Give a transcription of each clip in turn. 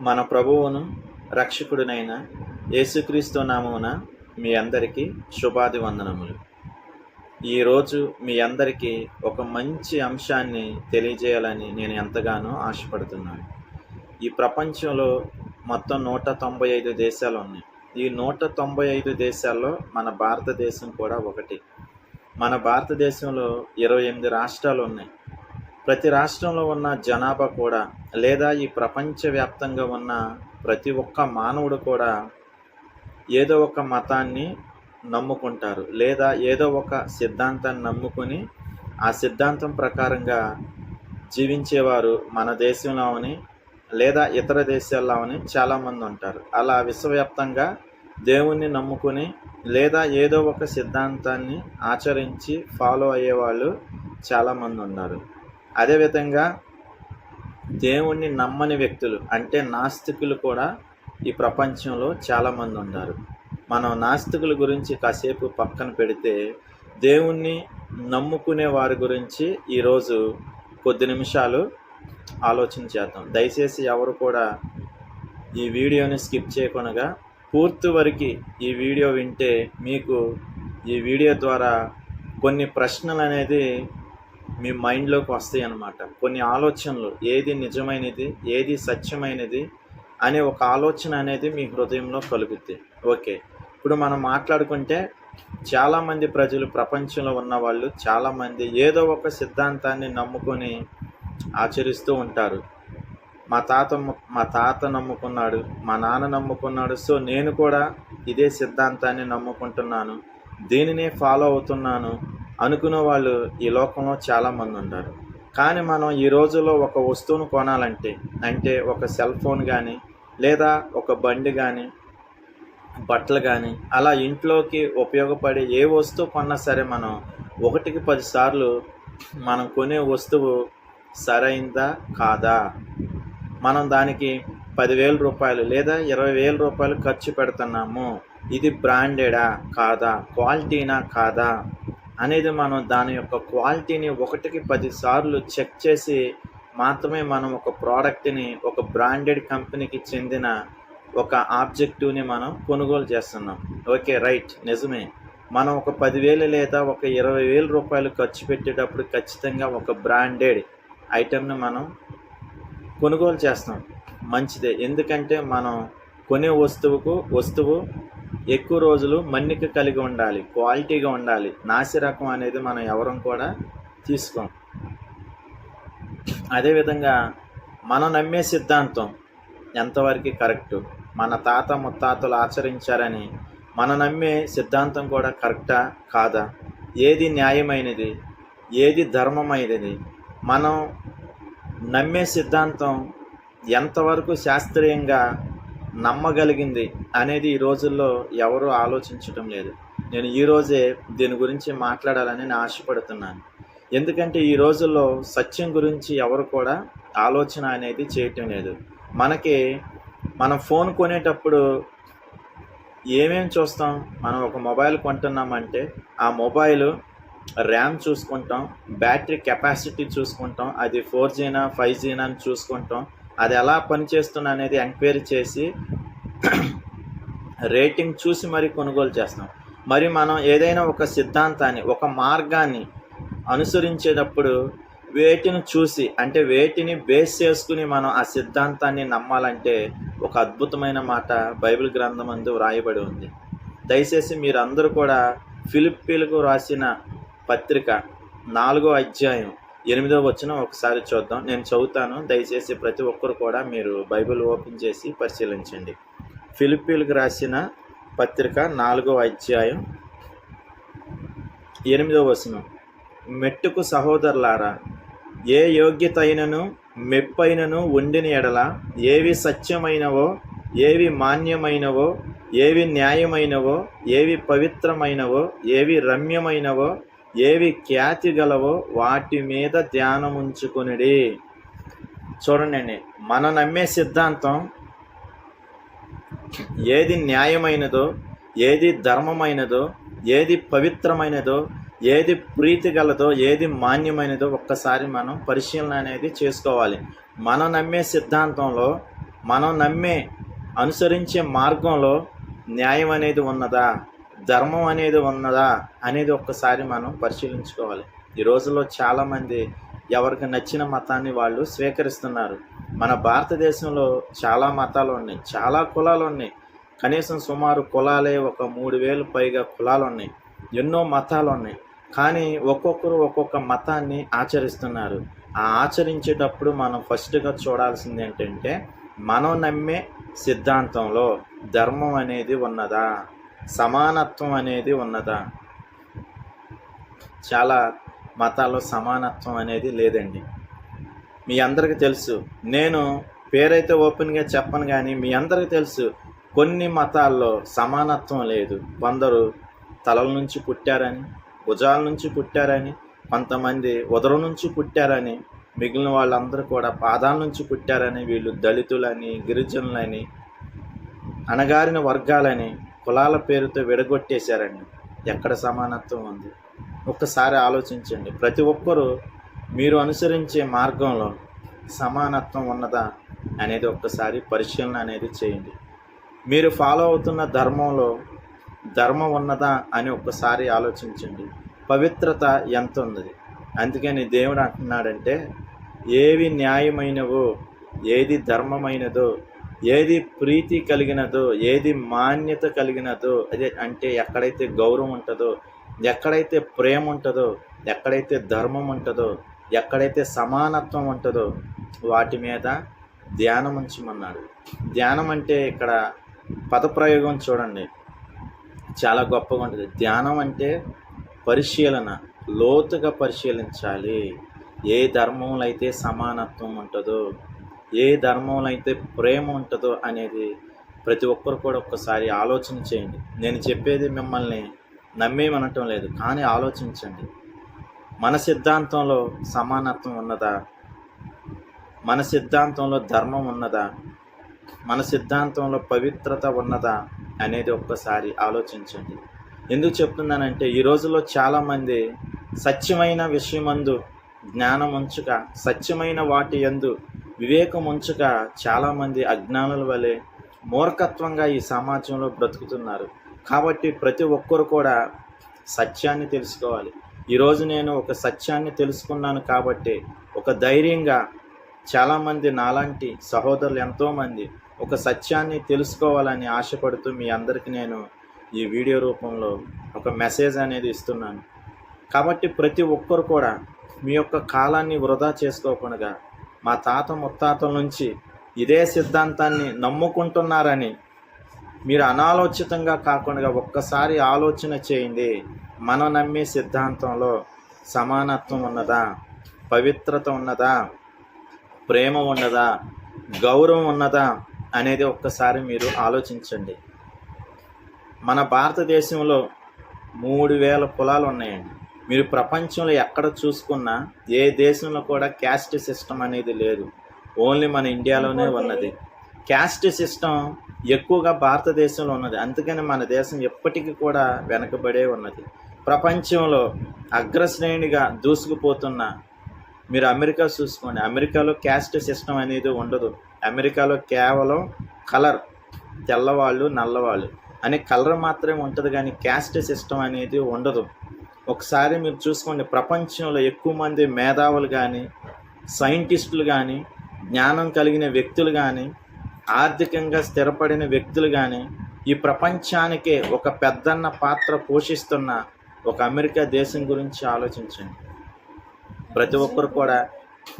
మన ప్రభువును రక్షకుడినైన యేసుక్రీస్తు నామమున మీ అందరికీ శుభాది వందనములు ఈరోజు మీ అందరికీ ఒక మంచి అంశాన్ని తెలియజేయాలని నేను ఎంతగానో ఆశపడుతున్నాను. ఈ ప్రపంచంలో మొత్తం నూట తొంభై ఐదు దేశాలు ఉన్నాయి. ఈ నూట తొంభై ఐదు దేశాల్లో మన భారతదేశం కూడా ఒకటి. మన భారతదేశంలో ఇరవై ఎనిమిది రాష్ట్రాలు ఉన్నాయి. ప్రతి రాష్ట్రంలో ఉన్న జనాభా కూడా లేదా ఈ ప్రపంచవ్యాప్తంగా ఉన్న ప్రతి ఒక్క మానవుడు కూడా ఏదో ఒక మతాన్ని నమ్ముకుంటారు లేదా ఏదో ఒక సిద్ధాంతాన్ని నమ్ముకొని ఆ సిద్ధాంతం ప్రకారంగా జీవించేవారు మన దేశంలోని లేదా ఇతర దేశాల్లోని చాలామంది ఉంటారు. అలా విశ్వవ్యాప్తంగా దేవుణ్ణి నమ్ముకుని లేదా ఏదో ఒక సిద్ధాంతాన్ని ఆచరించి ఫాలో అయ్యేవాళ్ళు చాలామంది ఉన్నారు. అదేవిధంగా దేవుణ్ణి నమ్మని వ్యక్తులు అంటే నాస్తికులు కూడా ఈ ప్రపంచంలో చాలామంది ఉన్నారు. మనం నాస్తికుల గురించి కాసేపు పక్కన పెడితే దేవుణ్ణి నమ్ముకునే వారి గురించి ఈరోజు కొద్ది నిమిషాలు ఆలోచన చేద్దాం. దయచేసి ఎవరు కూడా ఈ వీడియోని స్కిప్ చేయకుండా పూర్తి వరకు ఈ వీడియో వింటే మీకు ఈ వీడియో ద్వారా కొన్ని ప్రశ్నలు అనేది మీ మైండ్లోకి వస్తాయి అన్నమాట. కొన్ని ఆలోచనలు ఏది నిజమైనది ఏది సత్యమైనది అనే ఒక ఆలోచన అనేది మీ హృదయంలో కలుగుద్ది. ఓకే. ఇప్పుడు మనం మాట్లాడుకుంటే చాలామంది ప్రజలు ప్రపంచంలో ఉన్న వాళ్ళు చాలామంది ఏదో ఒక సిద్ధాంతాన్ని నమ్ముకొని ఆచరిస్తూ ఉంటారు. మా తాత మా తాత నమ్ముకున్నాడు మా నాన్న నమ్ముకున్నాడు సో నేను కూడా ఇదే సిద్ధాంతాన్ని నమ్ముకుంటున్నాను. దీనినే ఫాలో అవుతున్నాను. అనుకునే వాళ్ళు ఈ లోకంలో చాలామంది ఉంటారు. కానీ మనం ఈ రోజుల్లో ఒక వస్తువును కొనాలంటే అంటే ఒక సెల్ ఫోన్ కానీ లేదా ఒక బండి కానీ బట్టలు కానీ అలా ఇంట్లోకి ఉపయోగపడే ఏ వస్తువు కొన్నా సరే మనం ఒకటికి పదిసార్లు మనం కొనే వస్తువు సరైందా కాదా? మనం దానికి పదివేల రూపాయలు లేదా ఇరవై వేల రూపాయలు ఖర్చు పెడుతున్నాము. ఇది బ్రాండెడా కాదా? క్వాలిటీనా కాదా? అనేది మనం దాని యొక్క క్వాలిటీని ఒకటికి పదిసార్లు చెక్ చేసి మాత్రమే మనం ఒక ప్రోడక్ట్ని ఒక బ్రాండెడ్ కంపెనీకి చెందిన ఒక ఆబ్జెక్టివ్ని మనం కొనుగోలు చేస్తున్నాం. ఓకే రైట్ నిజమే. మనం ఒక పదివేలు లేదా ఒక ఇరవై వేల రూపాయలు ఖర్చు పెట్టేటప్పుడు ఖచ్చితంగా ఒక బ్రాండెడ్ ఐటెంని మనం కొనుగోలు చేస్తాం మంచిదే. ఎందుకంటే మనం కొనే వస్తువుకు వస్తువు ఎక్కువ రోజులు మన్నిక కలిగి ఉండాలి క్వాలిటీగా ఉండాలి. నాసి రకం అనేది మనం ఎవరం కూడా తీసుకోం. అదేవిధంగా మనం నమ్మే సిద్ధాంతం ఎంతవరకు కరెక్టు? మన తాత ముత్తాతలు ఆచరించారని మనం నమ్మే సిద్ధాంతం కూడా కరెక్టా? కాదా? ఏది న్యాయమైనది? ఏది ధర్మమైనది? మనం నమ్మే సిద్ధాంతం ఎంతవరకు శాస్త్రీయంగా నమ్మగలిగింది అనేది ఈ రోజుల్లో ఎవరూ ఆలోచించటం లేదు. నేను ఈరోజే దీని గురించి మాట్లాడాలని నేను ఆశపడుతున్నాను. ఎందుకంటే ఈ రోజుల్లో సత్యం గురించి ఎవరు కూడా ఆలోచన అనేది చేయటం లేదు. మనకి మనం ఫోన్ కొనేటప్పుడు ఏమేమి చూస్తాం? మనం ఒక మొబైల్ కొంటున్నామంటే ఆ మొబైల్ ర్యామ్ చూసుకుంటాం బ్యాటరీ కెపాసిటీ చూసుకుంటాం అది ఫోర్ జీనా ఫైవ్ జీనా అని చూసుకుంటాం. అది ఎలా పనిచేస్తుంది అనేది ఎంక్వైరీ చేసి రేటింగ్ చూసి మరి కొనుగోలు చేస్తాం. మరి మనం ఏదైనా ఒక సిద్ధాంతాన్ని ఒక మార్గాన్ని అనుసరించేటప్పుడు వేటిని చూసి అంటే వేటిని బేస్ చేసుకుని మనం ఆ సిద్ధాంతాన్ని నమ్మాలంటే ఒక అద్భుతమైన మాట బైబిల్ గ్రంథం అందు వ్రాయబడి ఉంది. దయచేసి మీరందరూ కూడా ఫిలిప్పీలకు రాసిన పత్రిక నాలుగో అధ్యాయం ఎనిమిదో వచ్చిన ఒకసారి చూద్దాం. నేను చదువుతాను. దయచేసి ప్రతి ఒక్కరు కూడా మీరు బైబిల్ ఓపెన్ చేసి పరిశీలించండి. ఫిలిప్పీలకు రాసిన పత్రిక నాలుగో అధ్యాయం ఎనిమిదో వచనం. మెట్టుకు సహోదరులారా ఏ యోగ్యత అయినను మెప్పైనను ఉండిన ఎడల ఏవి సత్యమైనవో ఏవి మాన్యమైనవో ఏవి న్యాయమైనవో ఏవి పవిత్రమైనవో ఏవి రమ్యమైనవో ఏవి ఖ్యాతి గలవో వాటి మీద ధ్యానం ఉంచుకునిడి చూడండి మనం నమ్మే సిద్ధాంతం ఏది న్యాయమైనదో ఏది ధర్మమైనదో ఏది పవిత్రమైనదో ఏది ప్రీతి గలదో ఏది మాన్యమైనదో ఒక్కసారి మనం పరిశీలన అనేది చేసుకోవాలి. మనం నమ్మే సిద్ధాంతంలో మనం నమ్మే అనుసరించే మార్గంలో న్యాయం అనేది ఉన్నదా? ధర్మం అనేది ఉన్నదా అనేది ఒక్కసారి మనం పరిశీలించుకోవాలి. ఈ రోజుల్లో చాలామంది ఎవరికి నచ్చిన మతాన్ని వాళ్ళు స్వీకరిస్తున్నారు. మన భారతదేశంలో చాలా మతాలు ఉన్నాయి చాలా కులాలు ఉన్నాయి. కనీసం సుమారు కులాలే ఒక మూడు వేలు పైగా కులాలు ఉన్నాయి. ఎన్నో మతాలు ఉన్నాయి. కానీ ఒక్కొక్కరు ఒక్కొక్క మతాన్ని ఆచరిస్తున్నారు. ఆ ఆచరించేటప్పుడు మనం ఫస్ట్గా చూడాల్సింది ఏంటంటే మనం నమ్మే సిద్ధాంతంలో ధర్మం అనేది ఉన్నదా? సమానత్వం అనేది ఉన్నదా? చాలా మతాల్లో సమానత్వం అనేది లేదండి. మీ అందరికీ తెలుసు. నేను పేరైతే ఓపెన్గా చెప్పను కానీ మీ అందరికీ తెలుసు. కొన్ని మతాల్లో సమానత్వం లేదు. కొందరు తలల నుంచి పుట్టారని భుజాల నుంచి పుట్టారని కొంతమంది ఉదరం నుంచి పుట్టారని మిగిలిన వాళ్ళందరూ కూడా పాదాల నుంచి పుట్టారని వీళ్ళు దళితులని గిరిజనులని అణగారిన వర్గాలని కులాల పేరుతో విడగొట్టేశారండి. ఎక్కడ సమానత్వం ఉంది? ఒక్కసారి ఆలోచించండి. ప్రతి ఒక్కరూ మీరు అనుసరించే మార్గంలో సమానత్వం ఉన్నదా అనేది ఒక్కసారి పరిశీలన అనేది చేయండి. మీరు ఫాలో అవుతున్న ధర్మంలో ధర్మం ఉన్నదా అని ఒక్కసారి ఆలోచించండి. పవిత్రత ఎంత ఉన్నది అందుకని దేవుడు అంటున్నాడంటే ఏవి న్యాయమైనవో ఏది ధర్మమైనదో ఏది ప్రీతి కలిగినదో ఏది మాన్యత కలిగినదో అదే అంటే ఎక్కడైతే గౌరవం ఉంటుందో ఎక్కడైతే ప్రేమ ఉంటుందో ఎక్కడైతే ధర్మం ఉంటుందో ఎక్కడైతే సమానత్వం ఉంటుందో వాటి మీద ధ్యానం ఉంచమన్నాడు. ధ్యానం అంటే ఇక్కడ పదప్రయోగం చూడండి. చాలా గొప్పగా ఉంటుంది. ధ్యానం అంటే పరిశీలన లోతుగా పరిశీలించాలి. ఏ ధర్మంలో అయితే సమానత్వం ఉంటుందో ఏ ధర్మంలో అయితే ప్రేమ ఉంటుందో అనేది ప్రతి ఒక్కరు కూడా ఒక్కసారి ఆలోచన చేయండి. నేను చెప్పేది మిమ్మల్ని నమ్మేమనటం లేదు కానీ ఆలోచించండి. మన సిద్ధాంతంలో సమానత్వం ఉన్నదా? మన సిద్ధాంతంలో ధర్మం ఉన్నదా? మన సిద్ధాంతంలో పవిత్రత ఉన్నదా? అనేది ఒక్కసారి ఆలోచించండి. ఎందుకు చెప్తున్నానంటే ఈ రోజుల్లో చాలామంది సత్యమైన విషయమందు జ్ఞానం ఉంచుక సత్యమైన వాటి యందు వివేకం ఉంచుక చాలామంది అజ్ఞానుల వలె మూర్ఖత్వంగా ఈ సమాజంలో బ్రతుకుతున్నారు. కాబట్టి ప్రతి ఒక్కరు కూడా సత్యాన్ని తెలుసుకోవాలి. ఈరోజు నేను ఒక సత్యాన్ని తెలుసుకున్నాను కాబట్టి ఒక ధైర్యంగా చాలామంది నాలాంటి సహోదరులు ఎంతోమంది ఒక సత్యాన్ని తెలుసుకోవాలని ఆశపడుతూ మీ అందరికీ నేను ఈ వీడియో రూపంలో ఒక మెసేజ్ అనేది ఇస్తున్నాను. కాబట్టి ప్రతి ఒక్కరు కూడా మీ యొక్క కాలాన్ని వృధా చేసుకోకుండా మా తాత ముత్తాతల నుంచి ఇదే సిద్ధాంతాన్ని నమ్ముకుంటున్నారని మీరు అనాలోచితంగా కాకుండా ఒక్కసారి ఆలోచన చేయండి. మనం నమ్మే సిద్ధాంతంలో సమానత్వం ఉన్నదా? పవిత్రత ఉన్నదా? ప్రేమ ఉన్నదా? గౌరవం ఉన్నదా? అనేది ఒక్కసారి మీరు ఆలోచించండి. మన భారతదేశంలో మూడు వేల కులాలు ఉన్నాయండి. మీరు ప్రపంచంలో ఎక్కడ చూసుకున్నా ఏ దేశంలో కూడా క్యాస్ట్ సిస్టమ్ అనేది లేదు. ఓన్లీ మన ఇండియాలోనే ఉన్నది. క్యాస్ట్ సిస్టమ్ ఎక్కువగా భారతదేశంలో ఉన్నది. అందుకని మన దేశం ఎప్పటికీ కూడా వెనకబడే ఉన్నది. ప్రపంచంలో అగ్రశ్రేణిగా దూసుకుపోతున్న మీరు అమెరికా చూసుకోండి. అమెరికాలో క్యాస్ట్ సిస్టమ్ అనేది ఉండదు. అమెరికాలో కేవలం కలర్ తెల్లవాళ్ళు నల్లవాళ్ళు అనే కలర్ మాత్రమే ఉంటుంది కానీ క్యాస్ట్ సిస్టమ్ అనేది ఉండదు. ఒకసారి మీరు చూసుకోండి ప్రపంచంలో ఎక్కువ మంది మేధావులు కానీ సైంటిస్టులు కానీ జ్ఞానం కలిగిన వ్యక్తులు కానీ ఆర్థికంగా స్థిరపడిన వ్యక్తులు కానీ ఈ ప్రపంచానికే ఒక పెద్దన్న పాత్ర పోషిస్తున్న ఒక అమెరికా దేశం గురించి ఆలోచించండి. ప్రతి ఒక్కరు కూడా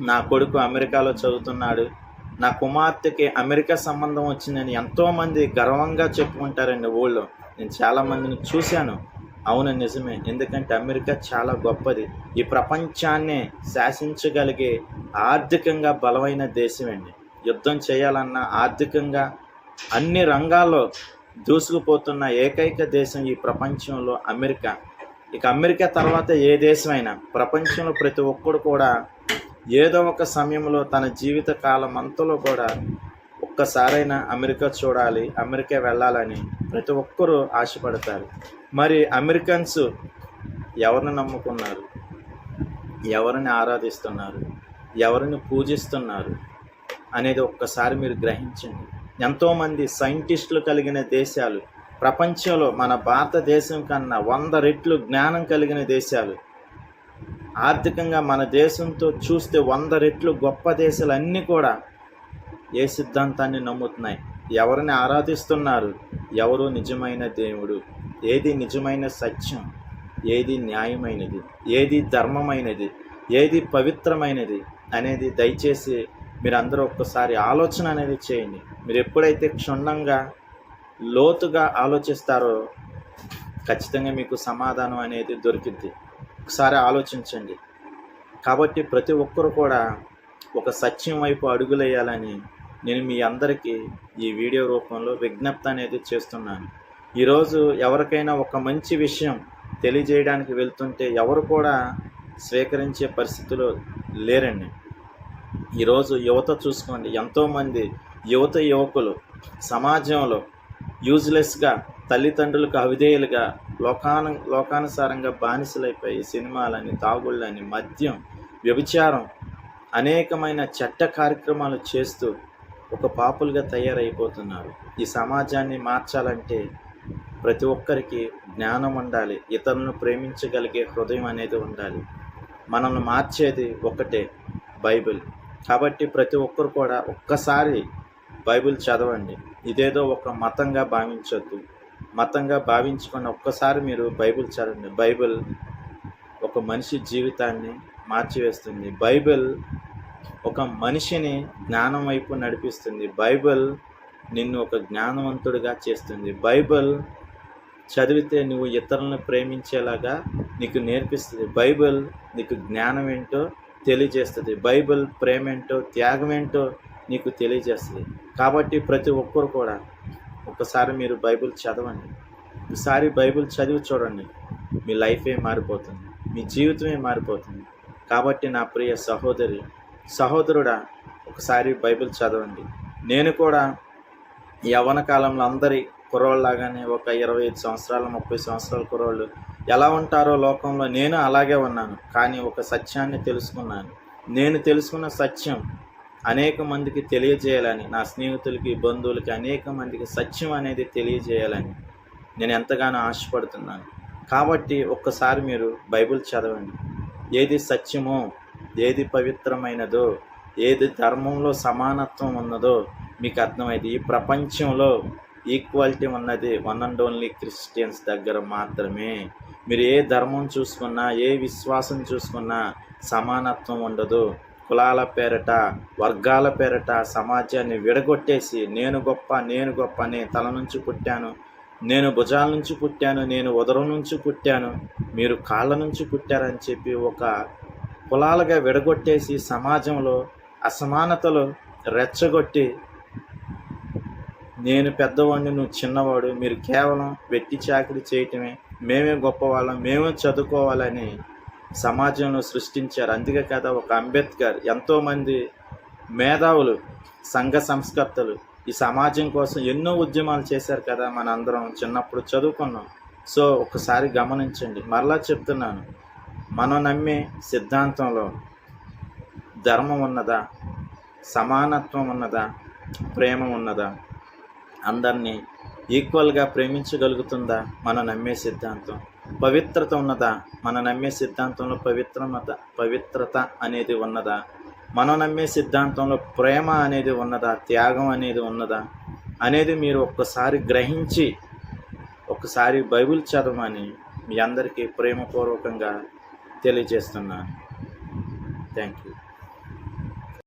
నా కొడుకు అమెరికాలో చదువుతున్నాడు నా కుమార్తెకి అమెరికా సంబంధం వచ్చిందని ఎంతోమంది గర్వంగా చెప్పుకుంటారండి ఊళ్ళో. నేను చాలామందిని చూశాను. అవును నిజమే. ఎందుకంటే అమెరికా చాలా గొప్పది. ఈ ప్రపంచాన్నే శాసించగలిగే ఆర్థికంగా బలమైన దేశం అండి. యుద్ధం చేయాలన్నా ఆర్థికంగా అన్ని రంగాల్లో దూసుకుపోతున్న ఏకైక దేశం ఈ ప్రపంచంలో అమెరికా. ఇక అమెరికా తర్వాత ఏ దేశమైనా ప్రపంచంలో ప్రతి ఒక్కడు కూడా ఏదో ఒక సమయంలో తన జీవిత కాలం అంతలో కూడా ఒక్కసారైనా అమెరికా చూడాలి అమెరికా వెళ్ళాలని ప్రతి ఒక్కరూ ఆశపడతారు. మరి అమెరికన్స్ ఎవరిని నమ్ముకున్నారు? ఎవరిని ఆరాధిస్తున్నారు? ఎవరిని పూజిస్తున్నారు? అనేది ఒక్కసారి మీరు గ్రహించండి. ఎంతోమంది సైంటిస్టులు కలిగిన దేశాలు ప్రపంచంలో మన భారతదేశం కన్నా వంద రెట్లు జ్ఞానం కలిగిన దేశాలు ఆర్థికంగా మన దేశంతో చూస్తే వంద రెట్లు గొప్ప దేశాలు అన్నీ కూడా ఏ సిద్ధాంతాన్ని నమ్ముతున్నాయి. ఎవరిని ఆరాధిస్తున్నారు? ఎవరు నిజమైన దేవుడు? ఏది నిజమైన సత్యం? ఏది న్యాయమైనది? ఏది ధర్మమైనది? ఏది పవిత్రమైనది? అనేది దయచేసి మీరందరూ ఒక్కసారి ఆలోచన అనేది చేయండి. మీరు ఎప్పుడైతే క్షుణ్ణంగా లోతుగా ఆలోచిస్తారో ఖచ్చితంగా మీకు సమాధానం అనేది దొరికిద్ది. ఒకసారి ఆలోచించండి. కాబట్టి ప్రతి ఒక్కరు కూడా ఒక సత్యం వైపు అడుగులేయాలని నేను మీ అందరికీ ఈ వీడియో రూపంలో విజ్ఞప్తి అనేది చేస్తున్నాను. ఈరోజు ఎవరికైనా ఒక మంచి విషయం తెలియజేయడానికి వెళ్తుంటే ఎవరు కూడా స్వీకరించే పరిస్థితిలో లేరండి. ఈరోజు యువత చూసుకోండి. ఎంతోమంది యువత యువకులు సమాజంలో యూజ్లెస్గా తల్లిదండ్రులకు అవిధేయులుగా లోకాను లోకానుసారంగా బానిసలైపోయి సినిమాలని తాగుళ్ళని మద్యం వ్యభిచారం అనేకమైన చట్ట కార్యక్రమాలు చేస్తూ ఒక పాపులుగా తయారైపోతున్నారు. ఈ సమాజాన్ని మార్చాలంటే ప్రతి ఒక్కరికి జ్ఞానం ఉండాలి. ఇతరులను ప్రేమించగలిగే హృదయం అనేది ఉండాలి. మనల్ని మార్చేది ఒకటే బైబిల్. కాబట్టి ప్రతి ఒక్కరు కూడా ఒక్కసారి బైబిల్ చదవండి. ఇదేదో ఒక మతంగా భావించొద్దు. మతంగా భావించుకొని ఒక్కసారి మీరు బైబిల్ చదవండి. బైబిల్ ఒక మనిషి జీవితాన్ని మార్చివేస్తుంది. బైబిల్ ఒక మనిషిని జ్ఞానం వైపు నడిపిస్తుంది. బైబిల్ నిన్ను ఒక జ్ఞానవంతుడిగా చేస్తుంది. బైబిల్ చదివితే నువ్వు ఇతరులను ప్రేమించేలాగా నీకు నేర్పిస్తుంది. బైబిల్ నీకు జ్ఞానం ఏంటో తెలియజేస్తుంది. బైబిల్ ప్రేమ ఏంటో త్యాగం ఏంటో నీకు తెలియజేస్తుంది. కాబట్టి ప్రతి ఒక్కరు కూడా ఒకసారి మీరు బైబిల్ చదవండి. ఒకసారి బైబిల్ చదివి చూడండి. మీ లైఫే మారిపోతుంది. మీ జీవితమే మారిపోతుంది. కాబట్టి నా ప్రియ సహోదరి సహోదరుడా ఒకసారి బైబిల్ చదవండి. నేను కూడా యవన కాలంలో అందరి కుర్రోళ్ళలాగానే ఒక ఇరవై ఐదు సంవత్సరాలు ముప్పై సంవత్సరాల కుర్రోళ్ళు ఎలా ఉంటారో లోకంలో నేను అలాగే ఉన్నాను. కానీ ఒక సత్యాన్ని తెలుసుకున్నాను. నేను తెలుసుకున్న సత్యం అనేక మందికి తెలియజేయాలని నా స్నేహితులకి బంధువులకి అనేక మందికి సత్యం అనేది తెలియజేయాలని నేను ఎంతగానో ఆశపడుతున్నాను. కాబట్టి ఒక్కసారి మీరు బైబిల్ చదవండి. ఏది సత్యమో ఏది పవిత్రమైనదో ఏది ధర్మంలో సమానత్వం ఉన్నదో మీకు అర్థమైంది. ఈ ప్రపంచంలో ఈక్వాలిటీ ఉన్నది వన్ అండ్ ఓన్లీ క్రిస్టియన్స్ దగ్గర మాత్రమే. మీరు ఏ ధర్మం చూసుకున్నా ఏ విశ్వాసం చూసుకున్నా సమానత్వం ఉండదు. కులాల పేరట వర్గాల పేరట సమాజాన్ని విడగొట్టేసి నేను గొప్ప నేను గొప్ప నేను తల నుంచి పుట్టాను నేను భుజాల నుంచి పుట్టాను నేను ఉదరం నుంచి పుట్టాను మీరు కాళ్ళ నుంచి పుట్టారని చెప్పి ఒక కులాలుగా విడగొట్టేసి సమాజంలో అసమానతలు రెచ్చగొట్టి నేను పెద్దవాడిని నువ్వు చిన్నవాడు మీరు కేవలం వెట్టి చాకరీ చేయటమే మేమే గొప్పవాళ్ళం మేమే చదువుకోవాలని సమాజంలో సృష్టించారు. అందుకే కదా ఒక అంబేద్కర్ ఎంతోమంది మేధావులు సంఘ సంస్కర్తలు ఈ సమాజం కోసం ఎన్నో ఉద్యమాలు చేశారు కదా మనందరం చిన్నప్పుడు చదువుకున్నాం. సో ఒకసారి గమనించండి. మరలా చెప్తున్నాను. మనం నమ్మే సిద్ధాంతంలో ధర్మం ఉన్నదా? సమానత్వం ఉన్నదా? ప్రేమ ఉన్నదా? అందరినీ ఈక్వల్గా ప్రేమించగలుగుతుందా? మనం నమ్మే సిద్ధాంతం. పవిత్రత ఉన్నదా? మనం నమ్మే సిద్ధాంతంలో పవిత్రమత పవిత్రత అనేది ఉన్నదా? మనం నమ్మే సిద్ధాంతంలో ప్రేమ అనేది ఉన్నదా? త్యాగం అనేది ఉన్నదా? అనేది మీరు ఒక్కసారి గ్రహించి ఒకసారి బైబిల్ చదవమని మీ అందరికీ ప్రేమపూర్వకంగా తెలియజేస్తున్నాను. Thank you